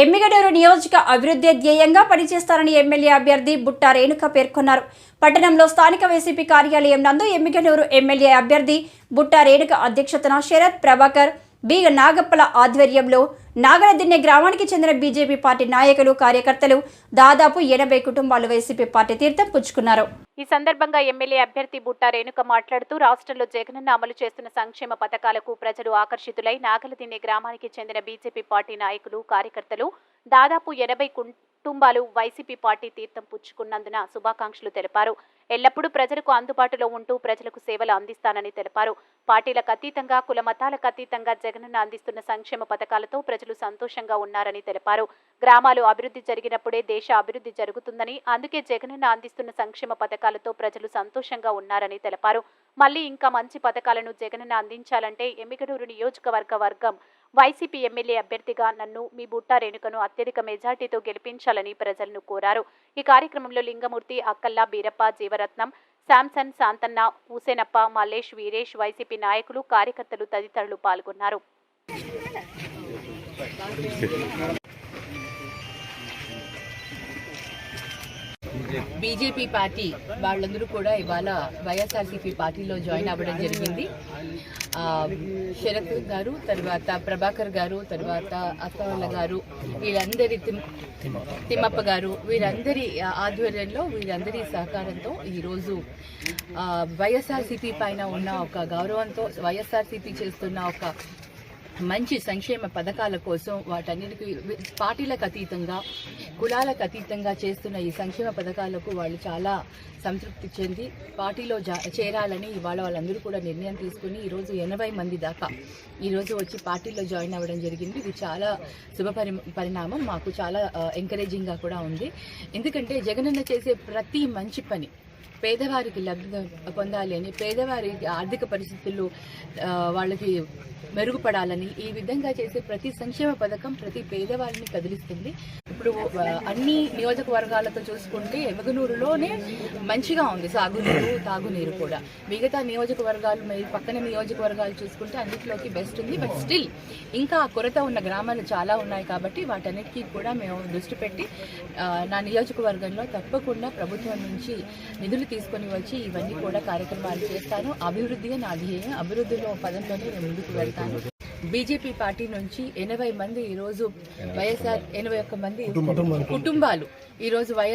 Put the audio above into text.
ఎమ్మిగడూరు నియోజక అభివృద్ధి ధ్యేయంగా పనిచేస్తారని ఎమ్మెల్యే అభ్యర్థి బుట్టా రేణుక పేర్కొన్నారు. పట్టణంలో స్థానిక వైసీపీ కార్యాలయం నందు ఎమ్మిగడూరు ఎమ్మెల్యే అభ్యర్థి బుట్టా రేణుక అధ్యక్షతన శరత్ ప్రభాకర్ బి నాగప్పల ఆధ్వర్యంలో నాగరదిన్నె గ్రామానికి చెందిన బీజేపీ పార్టీ నాయకులు కార్యకర్తలు దాదాపు ఎనభై కుటుంబాలు వైసీపీ పార్టీ తీర్థం పుచ్చుకున్నారు. ఈ సందర్భంగా ఎమ్మెల్యే అభ్యర్థి బుట్టా రేణుక మాట్లాడుతూ రాష్ట్రంలో జగనన్న అమలు చేస్తున్న సంక్షేమ పథకాలకు ప్రజలు ఆకర్షితులై నాగలదిన్నె గ్రామానికి చెందిన బీజేపీ పార్టీ నాయకులు కార్యకర్తలు దాదాపు ఎనభై కుటుంబాలు వైసీపీ పార్టీ తీర్థం పుచ్చుకున్నందున శుభాకాంక్షలు తెలిపారు. ఎల్లప్పుడూ ప్రజలకు అందుబాటులో ఉంటూ ప్రజలకు సేవలు అందిస్తానని తెలిపారు. పార్టీలకు అతీతంగా కుల మతాలకు అతీతంగా జగనన్న అందిస్తున్న సంక్షేమ పథకాలతో ప్రజలు సంతోషంగా ఉన్నారని తెలిపారు. గ్రామాలు అభివృద్ధి జరిగినప్పుడే దేశ అభివృద్ధి జరుగుతుందని అందుకే జగనన్న అందిస్తున్న సంక్షేమ పథకాలతో ప్రజలు సంతోషంగా ఉన్నారని తెలిపారు. మళ్ళీ ఇంకా మంచి పథకాలను జగనన్న అందించాలంటే ఎమ్మిగడూరు నియోజకవర్గ వర్గం వైసీపీ ఎమ్మెల్యే అభ్యర్థిగా నన్ను మీ బుట్టా రేణుకను అత్యధిక మెజార్టీతో గెలిపించాలని ప్రజలను కోరారు. ఈ కార్యక్రమంలో లింగమూర్తి అక్కల్లా బీరప్ప జీవరత్నం శాంసన్ శాంతన్న హుసేనప్ప మల్లేష్ వీరేష్ వైసీపీ నాయకులు కార్యకర్తలు తదితరులు పాల్గొన్నారు. బీజేపీ పార్టీ వాళ్ళందరూ కూడా ఇవాళ వైఎస్ఆర్సీపీ పార్టీలో జాయిన్ అవ్వడం జరిగింది. శరత్ గారు తర్వాత ప్రభాకర్ గారు తర్వాత అత్తవల్ల గారు వీళ్ళందరి తిమ్మప్ప గారు వీరందరి ఆధ్వర్యంలో వీరందరి సహకారంతో ఈరోజు వైఎస్ఆర్సీపీ పైన ఉన్న ఒక గౌరవంతో వైఎస్ఆర్సీపీ చేస్తున్న ఒక మంచి సంక్షేమ పథకాల కోసం వాటన్నిటికి పార్టీలకు అతీతంగా కులాలకు అతీతంగా చేస్తున్న ఈ సంక్షేమ పథకాలకు వాళ్ళు చాలా సంతృప్తి చెంది పార్టీలో జా- చేరాలని ఇవాళ వాళ్ళందరూ కూడా నిర్ణయం తీసుకుని ఈరోజు ఎనభై మంది దాకా ఈరోజు వచ్చి పార్టీలో జాయిన్ అవ్వడం జరిగింది. ఇది చాలా శుభ పరి పరిణామం. మాకు చాలా ఎంకరేజింగ్గా కూడా ఉంది. ఎందుకంటే జగనన్న చేసే ప్రతి మంచి పని పేదవారికి లబ్ధి పొందాలి అని పేదవారి ఆర్థిక పరిస్థితులు ఆ, వాళ్ళకి మెరుగుపడాలని ఈ విధంగా చేసే ప్రతి సంక్షేమ పథకం ప్రతి పేదవారిని కదిలిస్తుంది. ఇప్పుడు అన్ని నియోజకవర్గాలతో చూసుకుంటే ఎమగనూరులోనే మంచిగా ఉంది. సాగునీరు తాగునీరు కూడా. మిగతా నియోజకవర్గాలు మరి పక్కన నియోజకవర్గాలు చూసుకుంటే అన్నింటిలోకి బెస్ట్ ఉంది. బట్ స్టిల్ ఇంకా కొరత ఉన్న గ్రామాలు చాలా ఉన్నాయి కాబట్టి వాటన్నిటికీ కూడా మేము దృష్టి పెట్టి నా నియోజకవర్గంలో తప్పకుండా ప్రభుత్వం నుంచి నిధులు తీసుకొని వచ్చి ఇవన్నీ కూడా కార్యక్రమాలు చేస్తాను. అభివృద్ధిగా నా ధ్యేయం. అభివృద్ధిలో పదంలోనే నేను ముందుకు వెళ్తాను. బీజేపీ పార్టీ నుంచి ఎనభై మంది ఈరోజు వైఎస్ఆర్ ఎనభై ఒక్క మంది కుటుంబాలు. ఈరోజు వైఎస్